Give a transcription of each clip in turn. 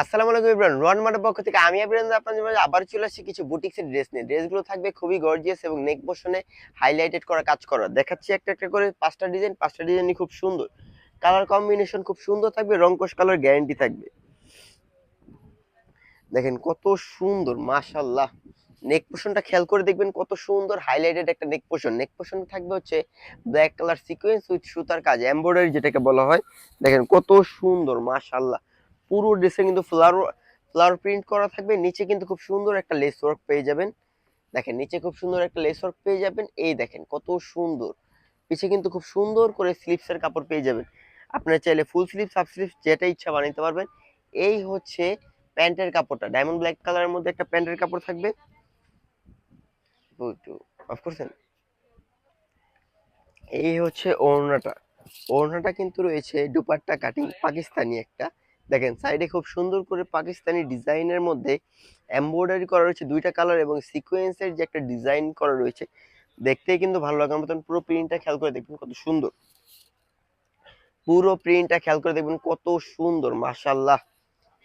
আসসালামু আলাইকুম ইব্রাহিম রোয়ান মার্টের পক্ষ থেকে আমি ইব্রাহিম আপনাদের মাঝে আবার চলে আসছি কিছু বুটিক্সের ড্রেস নিয়ে। ড্রেসগুলো থাকবে খুবই গর্জিয়াস এবং নেক বসনে হাইলাইটেড করা কাজ করা। দেখাচ্ছি একটা একটা করে পাঁচটা ডিজাইন পাঁচটা ডিজাইনই খুব সুন্দর। কালার কম্বিনেশন খুব সুন্দর থাকবে, রংকশ কালার গ্যারান্টি থাকবে। দেখেন কত সুন্দর মাশাল্লাহ নেক পোশনটা খেয়াল করে দেখবেন কত সুন্দর হাইলাইটেড একটা নেক পোশন নেক পোশন থাকবে হচ্ছে ব্ল্যাক কালার সিকোয়েন্স উইথ সুতার কাজ এমব্রয়ডারি যেটাকে বলা হয়। দেখেন কত সুন্দর মাশাল্লাহ পুরো ড্রেসে কিন্তু ফ্লাওয়ার ফ্লাওয়ার প্রিন্ট করা থাকবে। নিচে কিন্তু খুব সুন্দর একটা লেস ওয়ার্ক পেয়ে যাবেন। দেখেন, নিচে খুব সুন্দর একটা লেস ওয়ার্ক পেয়ে যাবেন। এই দেখেন, কত সুন্দর। পিছে কিন্তু খুব সুন্দর করে স্লিপসের কাপড় পেয়ে যাবেন। আপনারা চাইলে ফুল স্লিপস হাফ স্লিপস যেটা ইচ্ছা বানাইতে পারবেন। এই হচ্ছে প্যান্টের কাপড়টা। ডায়মন্ড ব্ল্যাক কালারের মধ্যে একটা প্যান্টের কাপড় থাকবে। এই হচ্ছে ওড়নাটা। ওড়নাটা কিন্তু রয়েছে দুপাট্টা কাটিং পাকিস্তানি একটা। দেখেন সাইডে খুব সুন্দর করে পাকিস্তানি ডিজাইনের মধ্যে এমব্রয়ডারি করা রয়েছে দুইটা কালার এবং সিকোয়েন্সের যে একটা ডিজাইন করা রয়েছে, দেখতেই কিন্তু ভালো লাগার মতন পুরো প্রিন্টটা খেয়াল করে দেখবেন কত সুন্দর। পুরো প্রিন্টটা খেয়াল করে দেখবেন কত সুন্দর মাশাল্লাহ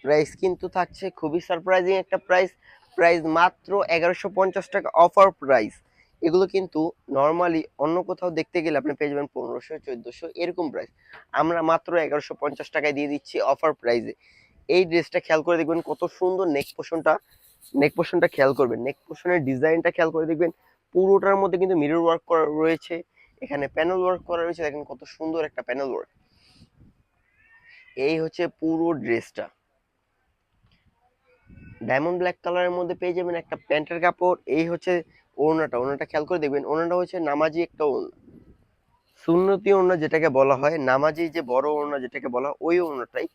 প্রাইস কিন্তু থাকছে খুবই সারপ্রাইজিং একটা প্রাইস প্রাইস মাত্র এগারোশো পঞ্চাশ টাকা অফার প্রাইস এগুলো কিন্তু নর্মালি অন্য কোথাও দেখতে গেলে আপনি পেয়ে যাবেন পনেরোশো, চোদ্দোশো এরকম প্রাইস আমরা মাত্র এগারোশো পঞ্চাশ টাকায় দিয়ে দিচ্ছি অফার প্রাইসে এই ড্রেসটা খেয়াল করে দেখবেন কত সুন্দর নেক পোষণটা নেক পোষণটা খেয়াল করবেন। নেক পোষণের ডিজাইনটা খেয়াল করে দেখবেন। পুরোটার মধ্যে কিন্তু মিরর ওয়ার্ক করা রয়েছে। এখানে প্যানেল ওয়ার্ক করা রয়েছে। দেখেন কত সুন্দর একটা প্যানেল ওয়ার্ক এই হচ্ছে পুরো ড্রেসটা ডায়মন্ড ব্ল্যাক কালারের মধ্যে পেয়ে যাবেন একটা প্যান্টের কাপড়। এই হচ্ছে ওড়নাটা। ওড়নাটা খেয়াল করে দেখবেন ওড়নাটা হচ্ছে নামাজি একটা ওড়না। সুন্নতি ওড়না যেটাকে বলা হয় নামাজি যে বড় ওড়না যেটাকে বলা হয়, ওই ওড়নাটাই।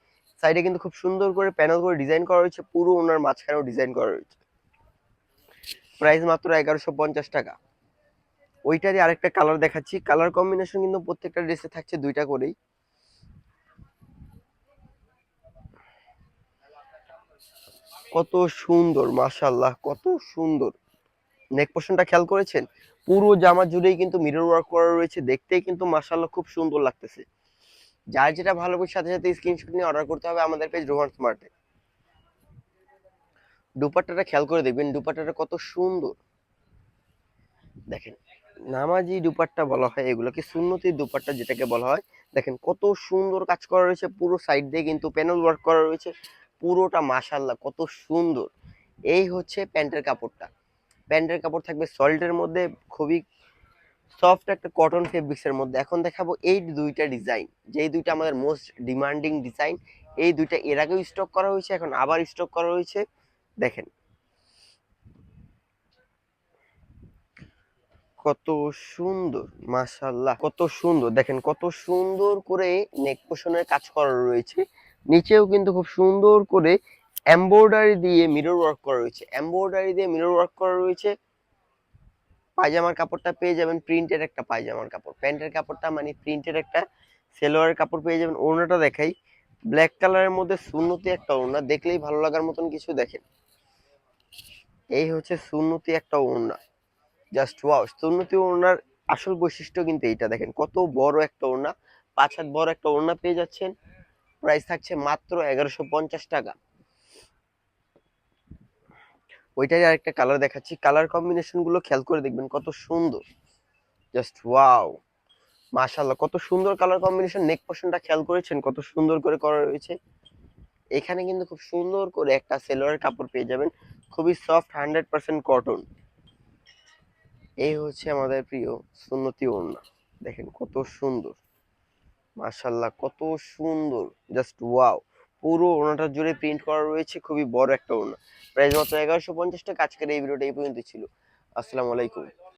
সাইডে কিন্তু খুব সুন্দর করে প্যানেল করে ডিজাইন করা রয়েছে পুরো ওড়নার মাঝখানেও ডিজাইন করা রয়েছে প্রাইস মাত্র এগারোশো পঞ্চাশ টাকা। ওইটারই আরেকটা কালার দেখাচ্ছি। কালার কম্বিনেশন কিন্তু প্রত্যেকটা ড্রেসে থাকছে দুইটা করেই। কত সুন্দর মাশাল্লাহ কত সুন্দর। নেক পোর্শনটা খেয়াল করেছেন? পুরো জামা জুড়েই কিন্তু মিরর ওয়ার্ক করা রয়েছে, দেখতেই কিন্তু মাশাল্লাহ খুব সুন্দর লাগতেছে। যার যেটা ভালো লাগে সাথে সাথে স্ক্রিনশট নিয়ে অর্ডার করতে হবে আমাদের পেজ রোহান স্মার্টে দুপাট্টাটা খেয়াল করে দেখবেন, দুপাট্টাটা কত সুন্দর। দেখেন, নামাজি দুপাট্টা বলা হয়, এগুলোকে সুন্নতি দুপাট্টা যেটাকে বলা হয়। দেখেন, কত সুন্দর কাজ করা রয়েছে, পুরো সাইড দিয়ে কিন্তু প্যানেল ওয়ার্ক করা রয়েছে। পুরোটা মাশাল্লাহ কত সুন্দর। এই হচ্ছে প্যান্টের কাপড়টা। প্যান্টের কাপড় থাকবে সল্টের মধ্যে, খুবই সফট একটা কটন ফেব্রিক্সের মধ্যে। এখন দেখাবো এই দুইটা ডিজাইন যেই দুইটা আমাদের মোস্ট ডিমান্ডিং ডিজাইন এই দুইটা এর আগেও স্টক করা হয়েছে, এখন আবার স্টক করা হয়েছে। দেখেন। কত সুন্দর মাশাল্লাহ কত সুন্দর। দেখেন কত সুন্দর করে নেক পোষণের কাজ করা রয়েছে। নিচেও কিন্তু খুব সুন্দর করে এমব্রয়ডারি দিয়ে মিরর ওয়ার্ক করা রয়েছে। এমব্রয়ডারি দিয়ে মিরর ওয়ার্ক করা রয়েছে। পায়জামার কাপড়টা পেয়ে যাবেন প্রিন্টের একটা পায়জামার কাপড়। প্যান্টের কাপড়টা মানে প্রিন্টের একটা সেলোয়ারের কাপড় পেয়ে যাবেন। ওড়নাটা দেখাই। ব্ল্যাক কালারের মধ্যে সুন্নতি একটা ওড়না। দেখলেই ভালো লাগার মতন কিছু দেখেন। এই হচ্ছে সুন্নতি একটা ওড়না। জাস্ট ওয়াও সুন্নতি ওড়নার আসল বৈশিষ্ট্য কিন্তু এইটা দেখেন। কত বড় একটা ওড়না। পাঁচ হাত বড় একটা ওড়না পেয়ে যাচ্ছেন। প্রাইস থাকছে মাত্র এগারোশো পঞ্চাশ টাকা। ওইটাই আরেকটা কালার দেখাচ্ছি। কালার কম্বিনেশনগুলো খেয়াল করে দেখবেন কত সুন্দর। জাস্ট ওয়াও মাশাল্লাহ কত সুন্দর কালার কম্বিনেশন নেক পোর্শনটা খেয়াল করেছেন কত সুন্দর করে করা রয়েছে। এখানে কিন্তু খুব সুন্দর করে একটা সেলোয়ার কাপড় পেয়ে যাবেন। খুবই সফট হান্ড্রেড পার্সেন্ট কটন এই হচ্ছে আমাদের প্রিয় সুন্নতি ওড়না। দেখেন কত সুন্দর। মাশাল্লাহ, কত সুন্দর। Just wow. পুরো ওনাটা জুড়ে প্রিন্ট করা রয়েছে, খুবই বড় একটা ওনা। প্রায় মাত্র এগারোশো পঞ্চাশ টাকা। আজকের এই ভিডিওটা এই পর্যন্ত ছিল। আসসালামু আলাইকুম।